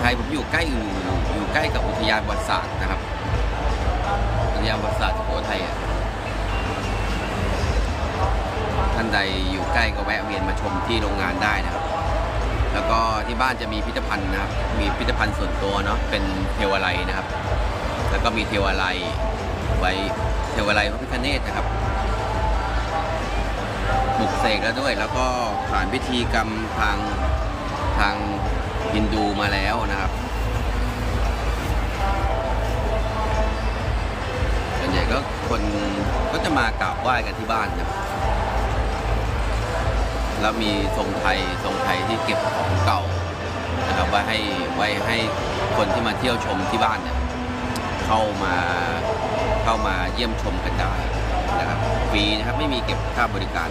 ไทยผมอยู่ใกล้อยู่อยู่ใกล้กับอุทยานประวัติศาสตร์นะครับ อุทยานประวัติศาสตร์สุโขทัยอะท่านใดอยู่ใกล้ก็แวะเวียนมาชมที่โรงงานได้นะครับ แล้วก็ที่บ้านจะมีพิพิธภัณฑ์นะครับ มีพิพิธภัณฑ์ส่วนตัวเนาะ เป็นเทวาลัยนะครับ แล้วก็มีเทวาลัยไว้เทวาลัยพระพิฆเนศนะครับบุกเสกแล้วด้วย แล้วก็ผ่านพิธีกรรมทางทาง ฮินดูมาแล้วนะครับส่วนใหญ่ก็คนก็จะมากราบไหว้กันที่บ้านนะแล้วมีทรงไทยทรงไทยที่เก็บของเก่านะครับไว้ให้ไว้ให้คนที่มาเที่ยวชมที่บ้านเนี่ยเข้ามาเข้ามาเยี่ยมชมกันได้นะครับฟรีนะครับไม่มีเก็บค่าบริการ